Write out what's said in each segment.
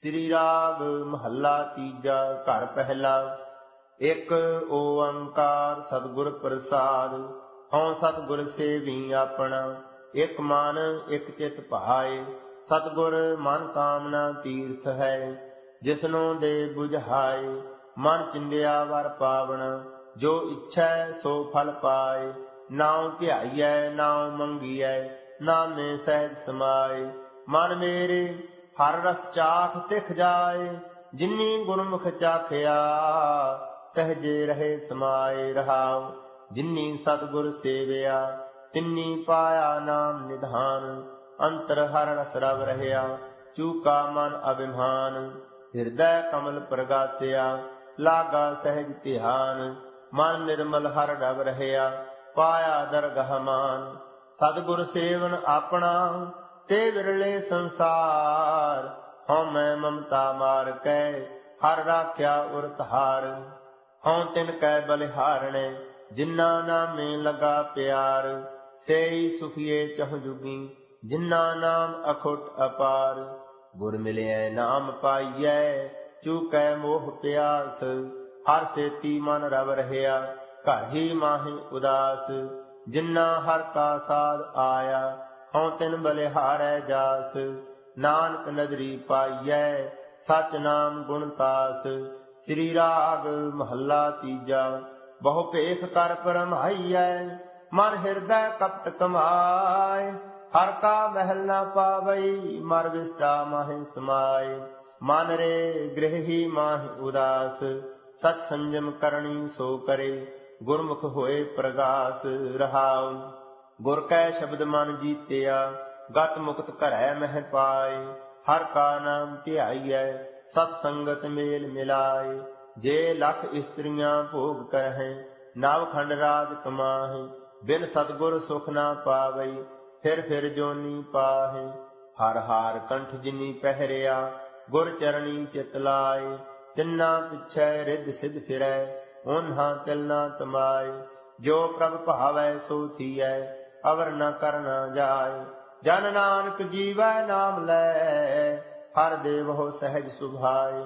ਸ੍ਰੀ ਰਾਗ ਮਹੱਲਾ ਤੀਜਾ, ਘਰ ਪਹਿਲਾ। ਇੱਕ ਓੰਕਾਰ ਸਤਿਗੁਰ ਪ੍ਰਸਾਦ, ਹਉ ਸਤਿਗੁਰ ਸੇਵੀ ਆਪਣਾ। ਇੱਕ ਮਨ, ਇੱਕ ਚਿਤ ਭਾਏ, ਸਤਿਗੁਰ ਮਨ ਕਾਮਨਾ ਤੀਰਥ ਹੈ, ਜਿਸਨੂੰ ਦੇ 부ਝਾਏ ਮਨ ਚਿੰਦਿਆ ਵਰ ਪਾਵਨ ਜੋ ਇੱਛੈ ਸੋ ਫਲ ਪਾਏ। ਨਾਉ ਧਿਆਈਐ, ਨਾਉ ਮੰਗੀਐ, ਨਾਮੇ ਸਹਿਜ ਸਮਾਏ। ਮਨ ਮੇਰੇ ਹਰ ਰਸ ਚਾਖ ਤਿਖ ਜਾਏ, ਜਿਨੀ ਗੁਰਮੁਖ ਚਾਖਿਆ ਸਹਜੇ ਰਹੇ ਸਮਾਏ ਰਹਾਉ। ਜਿਨੀ ਸਤਿਗੁਰ ਸੇਵਿਆ, ਤਿੰਨੀ ਪਾਇਆ ਨਾਮ ਨਿਧਾਨ। ਅੰਤਰ ਹਰ ਰਸ ਰਵ ਰਹਿਆ, ਚੂਕਾ ਮਨ ਅਭਿਮਾਨ। ਹਿਰਦੈ ਕਮਲ ਪ੍ਰਗਾਸਿਆ, ਲਾਗਾ ਸਹਿਜ ਧਿਆਨ। ਮਨ ਨਿਰਮਲ ਹਰ ਰਵ ਰਹਿਆ, ਪਾਇਆ ਦਰਗਹ ਮਾਨ। ਸਤਿਗੁਰ ਸੇਵਨ ਆਪਣਾ ਤੇ ਵਿਰਲੇ ਸੰਸਾਰ, ਹਉ ਮੈਂ ਮਮਤਾ ਮਾਰ ਕੈ ਹਰ ਰਾਖਿਆ ਉਰ ਧਾਰ ਹਉ ਤਿਨ ਕੈ ਬਲਿਹਾਰਣੇ, ਜਿਨ੍ਹਾਂ ਨਾਮੇ ਲਗਾ ਪਿਆਰ। ਸੇਈ ਸੁਖੀਏ ਚਹੁ ਜੁਗੀ, ਜਿਨ੍ਹਾਂ ਨਾਮ ਅਖੁੱਟ ਅਪਾਰ। ਗੁਰ ਮਿਲਿਐ, ਨਾਮ ਪਾਈਐ ਚੂਕੈ ਮੋਹ ਪਿਆਸ। ਹਰ ਸੇਤੀ ਮਨ ਰਵ ਰਹਿਆ, ਘਰ ਹੀ ਮਾਹੀ ਉਦਾਸ। ਜਿਨ੍ਹਾਂ ਹਰ ਕਾ ਸਾਧ ਆਇਆ ਹਉ ਤਿਨ ਬਲਿਹਾਰੈ ਜਾਸ, ਨਾਨਕ ਨਦਰੀ ਪਾਈਐ ਸਚ ਨਾਮ ਗੁਣ ਤਾਸ। ਸ੍ਰੀ ਰਾਗ ਮਹੱਲਾ ਤੀਜਾ, ਬਹੁ ਭੇਖ ਕਰ ਪਰਮਾਈਐ ਮਨ ਹਿਰਦੈ ਕਪਟ ਕਮਾਏ। ਹਰ ਕਾ ਮਹਿਲ ਨਾ ਪਾਵਈ, ਮਰ ਵਿਸਟਾ ਮਾਹਿ ਸਮਾਏ। ਮਨ ਰੇ ਗ੍ਰਹਿ ਹੀ ਉਦਾਸ, ਸਤ ਸੰਜਮ ਕਰਨੀ ਸੋ ਕਰੇ, ਗੁਰਮੁਖ ਹੋਏ ਪ੍ਰਗਾਸ। ਰਹਾਉ। ਗੁਰ ਕੈ ਸ਼ਬਦ ਮਨ ਜੀਤਿਆ, ਗਤ ਮੁਕਤ ਘਰੈ ਮਹਿ ਪਾਏ, ਹਰ ਕਾ ਨਾਮ ਧਿਆਈਐ, ਸਤ ਸੰਗਤ ਮੇਲ ਮਿਲਾਏ, ਜੇ ਲਖ ਇਸਤਰੀਆਂ ਭੋਗ ਕਰਹਿ, ਨਵ ਖੰਡ ਰਾਜ ਕਮਾਹੇ, ਬਿਨ ਸਤਗੁਰ ਸੁਖ ਨਾ ਪਾਵਈ ਫਿਰ ਫਿਰ ਜੋਨੀ ਪਾਹੇ, ਹਰ ਹਾਰ ਕੰਠ ਜਿਨੀ ਪਹਿਰਿਆ, ਗੁਰ ਚਰਣੀ ਚਿਤ ਲਾਏ, ਤਿੰਨਾ ਪਿਛੈ ਰਿੱਧ ਸਿਧ ਫਿਰੈ ਉਹਨਾਂ ਤਿਲਨਾ ਤਮਾਏ, ਜੋ ਪ੍ਰਭ ਭਾਵੈ ਸੋ ਥੀਐ ਅਵਰ ਨ ਕਰਨਾ ਜਾਏ। ਜਨ ਨਾਨਕ ਜੀਵੈ ਨਾਮ ਲੈ, ਹਰ ਦੇਵੋ ਸਹਿਜ ਸੁਭਾਏ।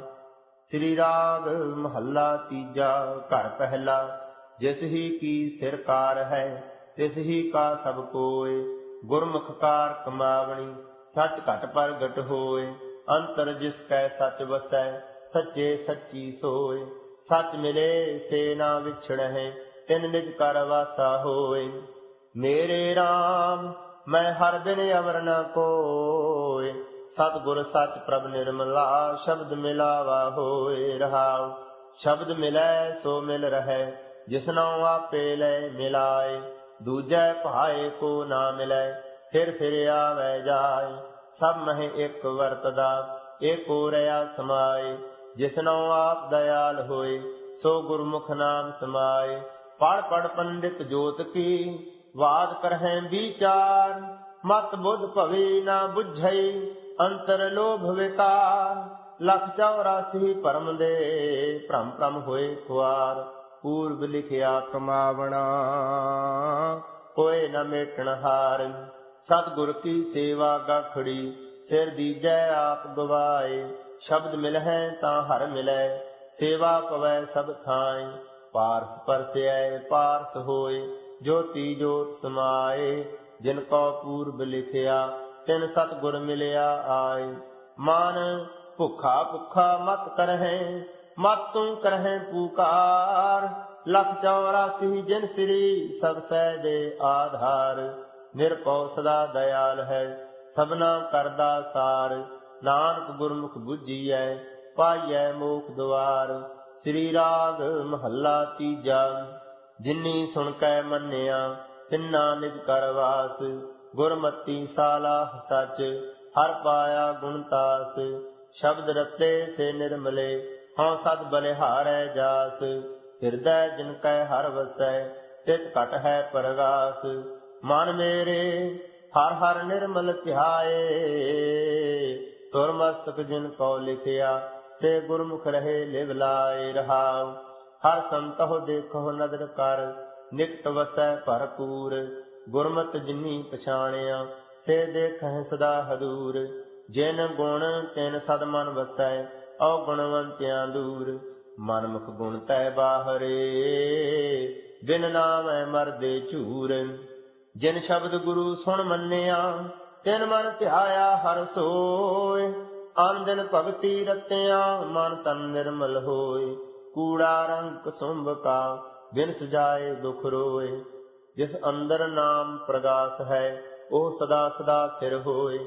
ਸ੍ਰੀ ਰਾਗ ਮਹੱਲਾ ਤੀਜਾ, ਘਰ ਪਹਿਲਾ, ਜਿਸ ਹੀ ਕੀ ਸਿਰ ਕਾਰ ਹੈ, ਤਿਸ ਹੀ ਕਾ ਸਭ ਕੋਏ। ਗੁਰਮੁਖ ਕਾਰ ਕਮਾਵਣੀ ਸੱਚ ਘਟ ਪ੍ਰਗਟ ਹੋਏ। ਅੰਤਰ ਜਿਸ ਕੈ ਸੱਚ ਵਸੈ, ਸੱਚੇ ਸੱਚੀ ਸੋਏ। ਸੱਚ ਮਿਲੇ ਸੇ ਨਾ ਵਿਛੜਹਿ, ਤਿਨ ਨਿਜ ਕਰ ਵਾਸਾ ਹੋਏ। ਮੇਰੇ RAM ਮੈਂ ਹਰ ਦਿਨ ਅਵਰ ਨ ਕੋਏ। ਸਤਿਗੁਰ ਸੱਚ ਪ੍ਰਭ ਨਿਰਮਲਾ, ਸ਼ਬਦ ਮਿਲਾਵਾ ਹੋਏ ਰਹਾਉ। ਸ਼ਬਦ ਮਿਲੈ, ਸੋ ਮਿਲ ਰਹੈ ਜਿਸਨੋ ਆਪੇ ਲੈ ਮਿਲਾਏ। ਦੂਜੈ ਭਾਏ ਕੋ ਨਾ ਮਿਲੈ, ਫਿਰ ਫਿਰ ਆਵੈ ਜਾਏ। ਸਭ ਮਹਿ ਇੱਕ ਵਰਤਦਾ, ਏਕੋ ਰਿਆ ਸਮਾਏ ਜਿਸਨੋ ਆਪ ਦਇਆਲ ਹੋਏ, ਸੋ ਗੁਰਮੁਖ ਨਾਮ ਸਮਾਏ। ਪੜ ਪੜ ਪੰਡਿਤ ਜੋਤ ਕੀ ਵਾਦ ਕਰਹਿ ਵਿਚਾਰ, ਮਤ ਬੁੱਧ ਭਵੇ ਨਾ 부ਝਈ ਅੰਤਰ ਲੋਭ ਵਿਕਾਰ। ਲਖ 84 ਪਰਮ ਦੇ ਭ੍ਰਮ ਭ੍ਰਮ ਹੋਏ ਖੁਆਰ, ਪੂਰਬ ਲਿਖਿਆ ਕਮਾਵਣਾ। ਕੋਈ ਨ ਮੇਟਣ ਹਾਰ, ਸਤਿਗੁਰ ਕੀ ਸੇਵਾ ਗਖੜੀ, ਸਿਰ ਦੀਜੈ ਆਪ ਗਵਾਏ। ਸ਼ਬਦ ਮਿਲਹਿ ਤਾਂ ਹਰ ਮਿਲੈ, ਸੇਵਾ ਪਵੈ ਸਭ ਥਾਈ ਪਾਰਸ ਪਰਸੈ ਪਾਰਸ ਹੋਏ। ਜੋਤੀ ਜੋਤ ਸਮਾਏ, ਜਿਨ ਕੋ ਪੂਰਬ ਲਿਖਿਆ, ਤਿਨ ਸਤਿਗੁਰ ਮਿਲਿਆ ਆਏ। ਮਨ ਭੁਖਾ ਭੁਖਾ ਮਤ ਕਰਹਿ, ਮਤ ਤੂੰ ਕਰਹਿ ਪੁਕਾਰ। ਲਖ 84 ਜਿਨ ਸ੍ਰੀ, ਸਭ ਸਹਿ ਦੇ ਆਧਾਰ। ਨਿਰਭਉ ਸਦਾ ਦਇਆਲ ਹੈ, ਸਭਨਾ ਕਰਦਾ ਸਾਰ। ਨਾਨਕ ਗੁਰਮੁਖ 부ਜੀਐ ਪਾਈਐ ਮੋਖ ਦੁਆਰ। ਸ੍ਰੀ ਰਾਗ ਮਹੱਲਾ ਤੀਜਾ। ਜਿਨੀ ਸੁਣ ਕੈ ਮੰਨਿਆ, ਤਿੰਨਾ ਨਿਜ ਕਰਵਾਸ ਗੁਰਮਤੀ ਸਾਲਾ ਸਚ, ਹਰ ਪਾਇਆ ਗੁਣ ਤਾਸ। ਸ਼ਬਦ ਰਤੇ ਸੇ ਨਿਰਮਲੇ, ਹਉ ਸਦ ਬਲਿਹਾਰੈ ਜਾਸ। ਹਿਰਦੈ ਜਿਨ ਕੈ ਹਰ ਵਸੈ, ਤਿਤ ਘਟ ਹੈ ਪਰਗਾਸ। ਮਨ ਮੇਰੇ, ਹਰ ਹਰ ਨਿਰਮਲ ਧਿਆਏ। ਤੁਰ ਮਸਤਕ ਜਿਨ ਕੋ ਲਿਖਿਆ, ਸੇ ਗੁਰਮੁਖ ਰਹੇ ਲਿਵ ਲਾਏ ਰਹਾਉ। ਹਰ ਸੰਤਹੁ ਦੇਖੋ ਨਦਰ ਕਰ ਨਿਤ ਵਸੈ ਭਰਪੂਰ। ਗੁਰਮਤਿ ਜਿਨੀ ਪਛਾਣਿਆ, ਸੇ ਦੇਖਹਿ ਸਦਾ ਹਦੂਰ। ਜਿਨ ਗੁਣ, ਤਿਨ ਸਦ ਮਨ ਵਸੈ ਔ ਗੁਣਵੰਤਿਆਂ ਦੂਰ। ਮਨ ਮੁਖ ਗੁਣ ਤੈ ਬਾਹਰੇ, ਬਿਨ ਨਾਮੈ ਮਰਦੇ ਝੂਰ। ਜਿਨ ਸ਼ਬਦ ਗੁਰੂ ਸੁਣ ਮੰਨਿਆ, ਤਿਨ ਮਨ ਧਿਆਇਆ ਹਰ ਸੋਏ। ਆਨ ਦਿਨ ਭਗਤੀ ਰਤਿਆ, ਮਨ ਤਨ ਨਿਰਮਲ ਹੋਏ। ਕੂੜਾ ਰੰਗ ਕੁਸੁੰਭ ਕਾ ਬਿਨ ਸਜਾਏ ਦੁਖ ਰੋਏ। ਜਿਸ ਅੰਦਰ ਨਾਮ ਪ੍ਰਗਾਸ ਹੈ, ਉਹ ਸਦਾ ਸਦਾ ਸਥਿਰ ਹੋਏ।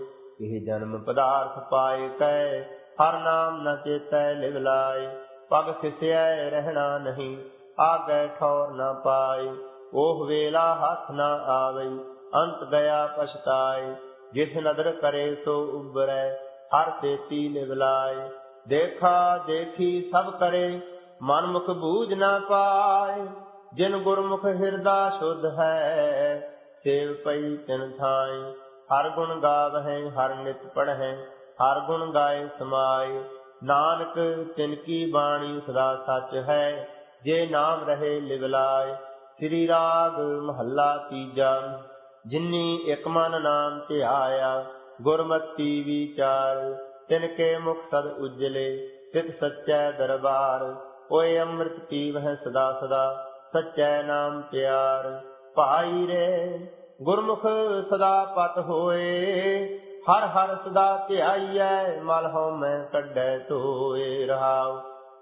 ਇਹ ਜਨਮ ਪਦਾਰਥ ਪਾਏ ਕੈ ਹਰ ਨਾਮ ਨ ਚੇਤੈ ਲਿਵ ਲਾਏ। ਪਗ ਫਿਸਿਐ ਰਹਿਣਾ ਨਹੀਂ, ਆਗੈ ਠੌਰ ਨ ਪਾਏ। ਉਹ ਵੇਲਾ ਹੱਥ ਨ ਆਵੇ, ਅੰਤ ਗਿਆ ਪਛਤਾਏ। ਜਿਸ ਨਦਰ ਕਰੇ ਸੋ ਉਬਰੈ ਹਰ ਤੇਤੀ ਲਿਵ ਲਾਏ। ਦੇਖਾ ਦੇਖੀ ਸਭ ਕਰੇ ਮਨ ਮੁਖ ਬੂਝ ਨਾ ਪਾਏ, ਜਿਨ ਗੁਰਮੁਖ ਹਿਰਦਾ ਸੁਧ ਹੈ, ਸੇਵ ਪਈ ਤਿਨ ਥਾਈ ਹਰ ਗੁਣ ਗਾਵਹਿ, ਹਰ ਨਿਤ ਪੜਹਿ, ਹਰ ਗੁਣ ਗਾਏ ਸਮਾਏ। ਨਾਨਕ, ਤਿਨ ਕੀ ਬਾਣੀ ਸਦਾ ਸੱਚ ਹੈ, ਜੇ ਨਾਮ ਰਹੇ ਲਿਵਲਾਏ ਸ੍ਰੀ ਰਾਗ ਮਹੱਲਾ ਤੀਜਾ, ਜਿਨੀ ਇਕ ਮਨ ਨਾਮ ਧਿਆਇਆ, ਗੁਰਮਤੀ ਵਿਚਾਰ। ਤਿਨ ਕੇ ਮੁਖ ਸਦ ਉਜਲੇ, ਤਿਤ ਸੱਚੈ ਦਰਬਾਰ। ਓਏ ਅੰਮ੍ਰਿਤ ਪੀਵਹਿ ਸਦਾ ਸਦਾ, ਸੱਚੈ ਨਾਮ ਪਿਆਰ। ਭਾਈ ਰੇ, ਗੁਰਮੁਖ ਸਦਾ ਪਤ ਹੋਏ, ਹਰ ਹਰ ਸਦਾ ਧਿਆਈਐ, ਮਲ ਹਉ ਮੈਂ ਕੱਢੈ ਧੋਏ ਰਹਾਉ।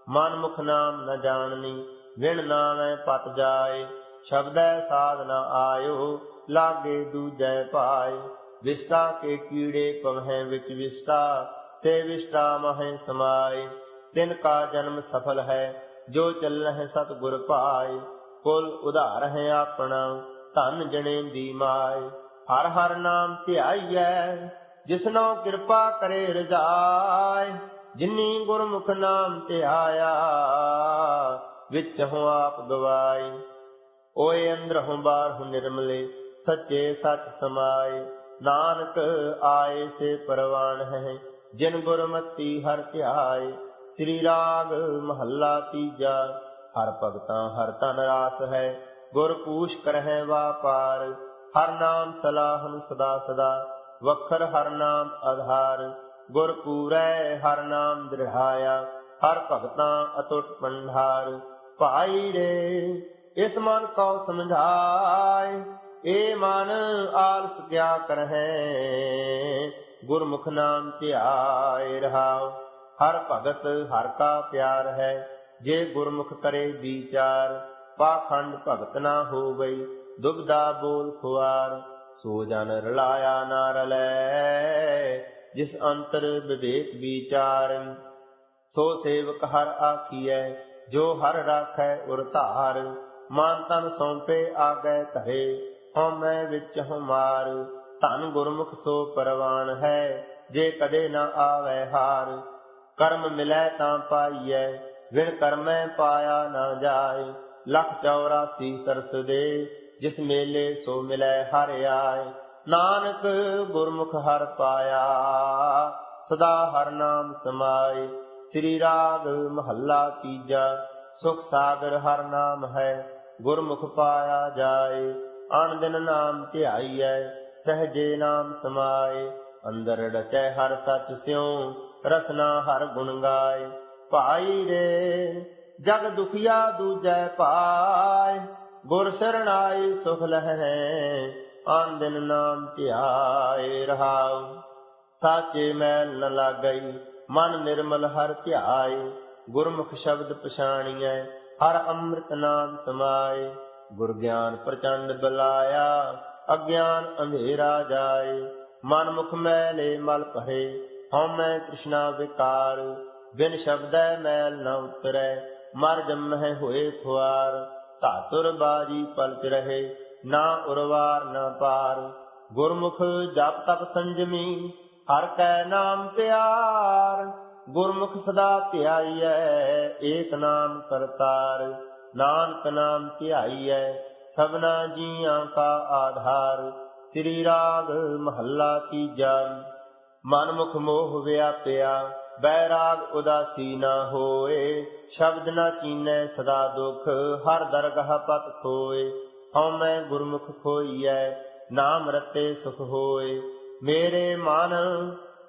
ਮਨ ਮੁਖ ਨਾਮ ਨ ਜਾਣਨੀ, ਵਿਣ ਨਾਮੈ ਪਤ ਜਾਏ। ਸ਼ਬਦੈ ਸਾਧ ਨ ਆਇਓ, ਲਾਗੇ ਦੂਜੈ ਪਾਏ। ਵਿਸਤਾ ਕੇ ਕੀੜੇ ਪਵਹਿ ਵਿੱਚ ਵਿਸਤਾ ਤੇ ਵਿਸਤਾ ਮਹਿ ਸਮਾਏ। ਤਿਨ ਕਾ ਜਨਮ ਸਫਲ ਹੈ, ਜੋ ਚੱਲਹਿ ਸਤ ਗੁਰ ਪਾਏ, ਕੁਲ ਉਧਾਰ ਹੈ ਆਪਣਾ, ਧਨ ਜਣੇ ਦੀ ਮਾਏ। ਹਰ ਹਰ ਨਾਮ ਧਿਆਈਐ, ਜਿਸਨੋ ਕਿਰਪਾ ਕਰੇ ਰਜਾਏ। ਜਿਨੀ ਗੁਰਮੁਖ ਨਾਮ ਧਿਆਇਆ, ਵਿੱਚ ਹੋ ਆਪ ਗਵਾਈ ਓਏ ਅੰਦਰ ਹੂੰ ਬਾਹਰ ਹੂੰ ਨਿਰਮਲੇ, ਸੱਚੇ ਸੱਚ ਸਮਾਏ। ਨਾਨਕ ਆਏ ਸੇ ਪਰਵਾਨ ਹੈ, ਜਿਨ ਗੁਰਮਤੀ ਹਰ ਧਿਆਏ। ਸ੍ਰੀ ਰਾਗ ਮਹੱਲਾ ਤੀਜਾ। ਹਰ ਭਗਤਾਂ ਹਰ ਤਨ ਰਾਸ ਹੈ ਗੁਰ ਪੂਛ ਕਰਹਿ ਵਾਪਾਰ। ਹਰ ਨਾਮ ਸਲਾਹਨ ਸਦਾ ਸਦਾ, ਵਖਰ ਹਰ ਨਾਮ ਆਧਾਰ। ਗੁਰ ਪੂਰੈ, ਹਰ ਨਾਮ ਦ੍ਰਿਹਾਇਆ ਹਰ ਭਗਤਾਂ ਅਟੁੱਟ ਪੰਧਾਰ ਭਾਈ ਰੇ, ਇਸ ਮਨ ਕਉ ਸਮਝਾਏ, ਏ ਮਨ ਆਲਸ ਕਿਆ ਕਰਹਿ? ਗੁਰਮੁਖ ਨਾਮ ਧਿਆਏ ਰਹਾਉ। ਹਰ ਭਗਤ ਹਰ ਕਾ ਪਿਆਰ ਹੈ, ਜੇ ਗੁਰਮੁਖ ਕਰੇ ਵਿਚਾਰ, ਪਾਖੰਡ ਭਗਤ ਨਾ ਹੋਵਈ ਦੁਬਦਾ ਬੋਲ ਖੁਆਰ, ਸੋ ਜਨ ਰਲਾਇਆ ਨਾ ਰਲੈ, ਜਿਸ ਅੰਤਰ ਵਿਵੇਕ ਵਿਚਾਰ। ਸੋ ਸੇਵਕ ਹਰ ਆਖੀਐ, ਜੋ ਹਰ ਰਾਖੈ ਉਰ ਧਾਰ, ਮਾਨ ਤਨ ਸੌਂਪੇ ਆਗੈ ਧਰੇ, ਹਉਮੈ ਵਿੱਚ ਹਮਾਰ ਧਨ ਗੁਰਮੁਖ ਸੋ ਪਰਵਾਨ ਹੈ, ਜੇ ਕਦੇ ਨਾ ਆਵੈ ਹਾਰ। ਕਰਮ ਮਿਲੈ ਤਾਂ ਪਾਈਐ, ਵਿਣ ਕਰਮੈ ਪਾਇਆ ਨਾ ਜਾਏ। ਲਖ 84 ਤਰਸ ਦੇ, ਜਿਸ ਮੇਲੇ ਸੋ ਮਿਲੈ ਹਰ ਆਏ। ਨਾਨਕ ਗੁਰਮੁਖ ਹਰ ਪਾਇਆ, ਸਦਾ ਹਰ ਨਾਮ ਸਮਾਏ। ਸ੍ਰੀ ਰਾਗ ਮਹੱਲਾ ਤੀਜਾ, ਸੁਖ ਸਾਗਰ ਹਰ ਨਾਮ ਹੈ, ਗੁਰਮੁਖ ਪਾਇਆ ਜਾਏ। ਆਨ ਦਿਨ ਨਾਮ ਧਿਆਈਐ, ਸਹਜੇ ਨਾਮ ਸਮਾਏ। ਅੰਦਰ ਰਚੈ ਹਰ ਸੱਚ ਸਿਉ ਰਸਨਾ ਹਰ ਗੁਣ ਗਾਏ, ਭਾਈ ਰੇ, ਜਗ ਦੁਖੀਆ ਦੂਜੈ ਪਾਏ। ਗੁਰ ਸਰਣਾਈ ਸੁਖ ਲਹੈ ਆਨ ਦਿਨ ਨਾਮ ਧਿਆਏ ਰਹਾਉ। ਸਾਚੇ ਮੈਲ ਨ ਲਾਗਈ, ਮਨ ਨਿਰਮਲ ਹਰ ਧਿਆਏ। ਗੁਰਮੁਖ ਸ਼ਬਦ ਪਛਾਣੀਐ, ਹਰ ਅੰਮ੍ਰਿਤ ਨਾਮ ਸਮਾਏ। ਗੁਰ ਗਿਆਨ ਪ੍ਰਚੰਡ ਬਲਾਇਆ, ਅਗਿਆਨ ਅੰਧੇਰਾ ਜਾਏ। ਮਨ ਮੁਖ ਮੈਲੇ ਮਲ ਭਰੇ ਹਉਮੈ ਤ੍ਰਿਸ਼ਨਾ ਵਿਕਾਰ, ਬਿਨ ਸ਼ਬਦੈ ਮੈਲ ਨ ਉਤਰੈ, ਮਰ ਜੰਮਹਿ ਹੋਏ ਖੁਆਰ, ਧਾਤੁਰ ਬਾਜੀ ਪਲਤ ਰਹੇ, ਨਾ ਉਰਵਾਰ ਨਾ ਪਾਰ। ਗੁਰਮੁਖ ਜਪ ਤਪ ਸੰਜਮੀ, ਹਰ ਕੈ ਨਾਮ ਪਿਆਰ। ਗੁਰਮੁਖ ਸਦਾ ਧਿਆਈਐ, ਏਕ ਨਾਮ ਕਰਤਾਰ। ਨਾਨਕ ਨਾਮ ਧਿਆਈਐ, ਸਭਨਾ ਜੀਆਂ ਕਾ ਆਧਾਰ। ਸ੍ਰੀ ਰਾਗ ਮਹੱਲਾ ਤੀਜਾ। ਮਨ ਮੁਖ ਮੋਹ ਵਿਆਪਿਆ, ਬੈਰਾਗ ਉਦਾਸੀ ਨਾ ਹੋਏ, ਸ਼ਬਦ ਨਾ ਚੀਨੈ ਸਦਾ ਦੁਖ, ਹਰ ਦਰਗਹ ਪਤ ਖੋਏ ਹਉ ਮੈਂ ਗੁਰਮੁਖ ਖੋਈਐ, ਨਾਮ ਰਤੇ ਸੁਖ ਹੋਏ। ਮੇਰੇ ਮਨ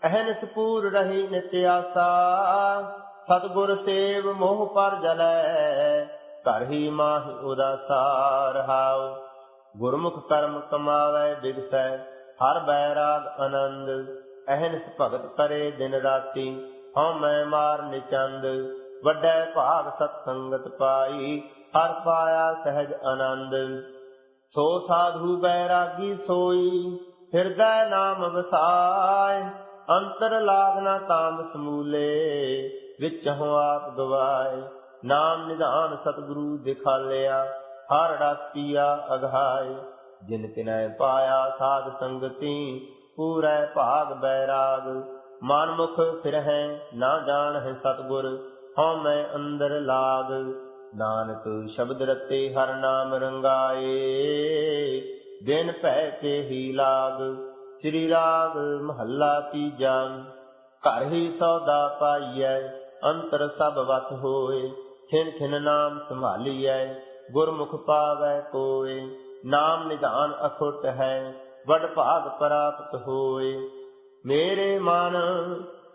ਅਹਨਿਸ ਪੂਰ ਰਹੀ ਨਿਤ ਆਸਾ, ਸਤਗੁਰ ਸੇਵ ਮੋਹ ਪਰ ਜਲੈ, ਘਰ ਹੀ ਮਾਹਿ ਉਦਾਸਾ ਰਹਾਉ। ਗੁਰਮੁਖ ਕਰਮ ਕਮਾਵੇ, ਬਿਗਸੈ, ਹਰ ਬੈਰਾਗ ਆਨੰਦ। ਅਹਨਿਸ ਭਗਤ ਕਰੇ ਦਿਨ ਰਾਤੀ, ਹਉ ਮੈਂ ਮਾਰ ਨਿਚੰਦ, ਵੱਡੈ ਭਾਗ ਸਤ ਸੰਗਤ ਪਾਈ, ਹਰ ਪਾਇਆ ਸਹਿਜ ਆਨੰਦ। ਸੋ ਸਾਧੂ ਬੈਰਾਗੀ ਸੋਈ, ਹਿਰਦੈ ਨਾਮ ਵਸਾਇ ਅੰਤਰ ਲਾਗਨਾ ਤਾਮ ਸਮੂਲੇ, ਵਿੱਚ ਹੋ ਆਪ ਗਵਾਏ। ਨਾਮ ਨਿਧਾਨ ਸਤਿਗੁਰੂ ਦਿਖਾਲਿਆ, ਹਰ ਰਸ ਪੀਆ ਅਘਾਏ ਜਿਨ ਤਿਨੈ ਪਾਇਆ ਸਾਧ ਸੰਗਤੀ ਪੂਰੈ ਭਾਗ ਬੈਰਾਗ, ਮਨਮੁਖ ਫਿਰਹਿ ਨਾ ਜਾਣਹਿ ਸਤਿਗੁਰ, ਹਉ ਮੈਂ ਅੰਦਰ ਲਾਗ। ਨਾਨਕ ਸ਼ਬਦ ਰਤੇ ਹਰ ਨਾਮ ਰੰਗਾਏ ਦਿਨ ਭੈ ਕੇ ਹੀ ਲਾਗ। ਸ੍ਰੀ ਰਾਗ ਮਹੱਲਾ ਤੀਜਾ, ਘਰ ਹੀ ਸੌਦਾ ਪਾਈਐ, ਅੰਤਰ ਸਭ ਵਤ ਹੋਏ। ਖਿਨ ਖਿਨ ਨਾਮ ਸੰਭਾਲੀਐ, ਗੁਰਮੁਖ ਪਾਵੈ ਕੋਏ। ਨਾਮ ਨਿਧਾਨ ਅਖੁੱਟ ਹੈ ਵਡ ਭਾਗ ਪ੍ਰਾਪਤ ਹੋਏ। ਮੇਰੇ ਮਨ,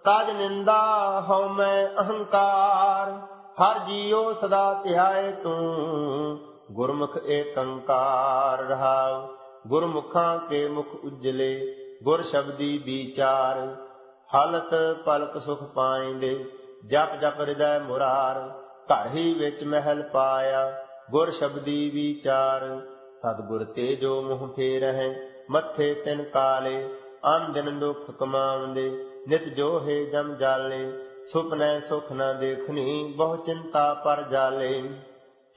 ਤਜ ਨਿੰਦਾ ਹਉ ਮੈਂ ਅਹੰਕਾਰ। ਹਰ ਜੀਉ ਸਦਾ ਧਿਆਏ ਤੂੰ, ਗੁਰਮੁਖ ਏਕੰਕਾਰ ਰਹਾਉ। ਗੁਰਮੁਖਾਂ ਕੇ ਮੁਖ ਉਜਲੇ, ਗੁਰ ਸ਼ਬਦੀ ਵਿਚਾਰ। ਹਲਤ ਪਲਕ ਸੁਖ ਪਾਇਂਦੇ, ਜਪ ਜਪ ਹਿਰਦੈ ਮੁਰਾਰ। ਘਰ ਹੀ ਵਿੱਚ ਮਹਿਲ ਪਾਇਆ, ਗੁਰ ਸ਼ਬਦੀ ਵਿਚਾਰ। ਸਤਿਗੁਰ ਤੇ ਜੋ ਮੁਹ ਫੇਰਹਿ ਮੱਥੇ ਤਿਨ ਕਾਲੇ, ਅਨ ਦਿਨ ਦੁਖ ਕਮਾਉਂਦੇ, ਨਿਤ ਜੋਹੇ ਜਮ ਜਾਲੇ ਸੁਪਨੇ ਸੁਖ ਨ ਦੇਖਣੀ, ਬਹੁ ਚਿੰਤਾ ਪਰ ਜਾਲੇ।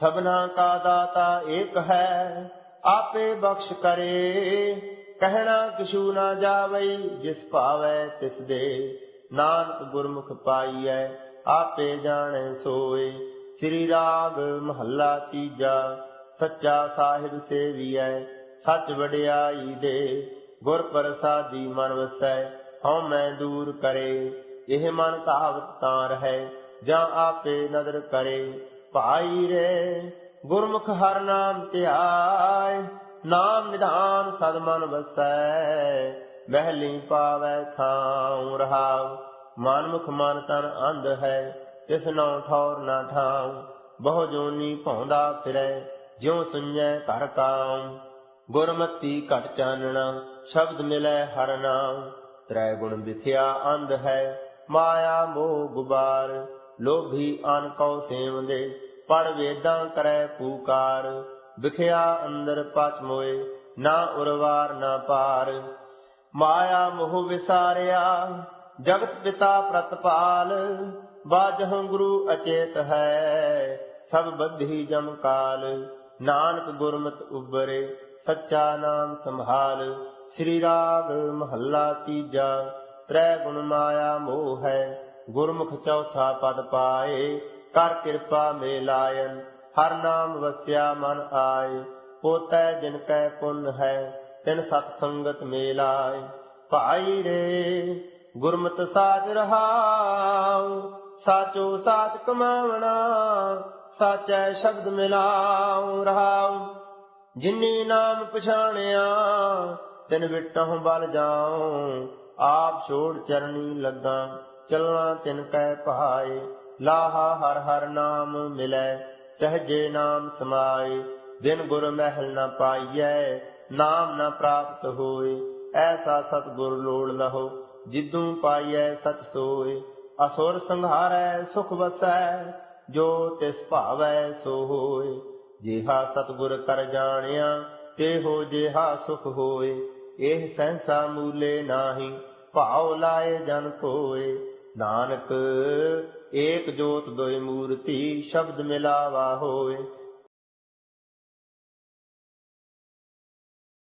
ਸਭਨਾ ਕਾ ਦਾਤਾ ਏਕ ਹੈ, ਆਪੇ ਬਖਸ਼ ਕਰੇ। ਕਹਿਣਾ ਕਿਛੂ ਨਾ ਜਾਵਈ, ਜਿਸ ਭਾਵੈ ਤਿਸ ਦੇ। ਨਾਨਕ ਗੁਰਮੁਖ ਪਾਈਐ, ਆਪੇ ਜਾਣੈ ਸੋਏ। ਸ੍ਰੀ ਰਾਗ ਮਹੱਲਾ ਤੀਜਾ, ਸੱਚਾ ਸਾਹਿਬ ਸੇਵੀਐ। ਸੱਚ ਵਡਿਆਈ ਦੇ ਗੁਰ ਪ੍ਰਸਾਦੀ ਮਨ ਵਸੈ, ਹਉ ਮੈਂ ਦੂਰ ਕਰੇ। ਇਹ ਮਨ ਧਾਵਤ ਤਾਂ ਰਹੈ, ਜਾਂ ਆਪੇ ਨਦਰ ਕਰੇ। ਭਾਈ ਰੇ, ਗੁਰਮੁਖ ਹਰ ਨਾਮ ਧਿਆਇ ਨਾਮ ਨਿਧਾਨ ਸਦ ਮਨ ਵਸੈ। ਮਹਿਲੀ ਪਾਵੈ ਥਾਉ ਰਹਾਉ, ਮਨਮੁਖ ਮਨ ਤਨ ਅੰਧ ਹੈ, ਤਿਸ ਨੋ ਠੌਰ ਨਾ ਠਾਉ। ਬਹੁ ਜੋਨੀ ਭੌਂਦਾ ਫਿਰੈ, ਜਿਉ ਸੁਣੈ ਘਰ ਕਾਉ। ਗੁਰਮਤੀ ਘਟ ਚਾਨਣਾ, ਸ਼ਬਦ ਮਿਲੈ ਹਰ ਨਾਮ। ਤ੍ਰੈ ਗੁਣ ਵਿਥਿਆ ਅੰਧ ਹੈ, ਮਾਇਆ ਮੋਹ ਗੁਬਾਰ। ਲੋਭੀ ਅਨ ਕਉ ਸੇਵਦੇ ਪੜ ਵੇਦਾਂ ਕਰੈ ਪੂਕਾਰ। ਵਿਖਿਆ ਅੰਦਰ ਪਚ ਮੋਏ, ਨਾ ਉਰਵਾਰ ਨਾ ਪਾਰ। ਮਾਇਆ ਮੋਹ ਵਿਸਾਰਿਆ, ਜਗਤ ਪਿਤਾ ਪ੍ਰਤਪਾਲ ਬਾਜਹੁ ਗੁਰੂ ਅਚੇਤ ਹੈ, ਸਭ ਬੱਧੀ ਜਮ ਕਾਲ। ਨਾਨਕ ਗੁਰਮਤ ਉਬਰੇ ਸੱਚਾ ਨਾਮ ਸੰਭਾਲ, ਸ੍ਰੀ ਰਾਗ ਮਹੱਲਾ ਤੀਜਾ, ਤ੍ਰੈ ਗੁਣ ਮਾਇਆ ਮੋਹ ਹੈ, ਗੁਰਮੁਖ ਚੌਥਾ ਪਦ ਪਾਏ, ਕਰ ਕਿਰਪਾ ਮੇਲਾਇਨ, ਹਰ ਨਾਮ ਵਸਿਆ ਮਨ ਆਏ, ਪੋਤੈ ਜਿਨ ਕੈ ਪੁੰਨ ਹੈ, ਤਿਨ ਸਤ ਸੰਗਤ ਮੇਲਾਏ। ਭਾਈ ਰੇ, ਗੁਰਮਤ ਸਾਚ ਰਹਾਉ, ਸਾਚੋ ਸਾਚ ਕਮਾਵਣਾ ਸਾਚੈ ਸ਼ਬਦ ਮਿਲਾਉ ਰਹਾਉ। ਜਿਨੀ ਨਾਮ ਪਛਾਣਿਆ, ਤਿਨ ਵਿਟਹੁ ਬਲ ਜਾਉ, ਆਪ ਛੋੜ ਚਰਣੀ ਲੱਗਾ, ਚਲਣਾ ਤਿਨ ਕੈ ਭਾਏ ਲਾਹਾ ਹਰ ਹਰ ਨਾਮ ਮਿਲੈ ਸਹਜੇ ਨਾਮ ਸਮਾਏ, ਬਿਨ ਗੁਰ ਮਹਿਲ ਨ ਪਾਈਐ, ਨਾਮ ਨਾ ਪ੍ਰਾਪਤ ਹੋਏ, ਐਸਾ ਸਤਗੁਰ ਲੋੜ ਲਹੋ, ਜਿੱਦੂ ਪਾਈਐ ਸਚ ਸੋਏ, ਅਸੁਰ ਸੰਘਾਰੈ ਸੁਖ ਵਸੈ, ਜੋ ਤਿਸ ਭਾਵੈ ਸੋ ਹੋਏ। ਜਿਹਾ ਸਤਗੁਰ ਕਰ ਜਾਣਿਆ ਤੇ ਹੋ ਜਿਹਾ ਸੁਖ ਹੋਏ? ਇਹ ਸਹਿਸਾ ਮੂਲੇ ਨਾਹੀ, ਭਾਉ ਲਾਏ ਜਨ ਕੋਏ ਨਾਨਕ, ਏਕ ਜੋਤ ਦੋਇ ਮੂਰਤੀ, ਸ਼ਬਦ ਮਿਲਾਵਾ ਹੋਏ।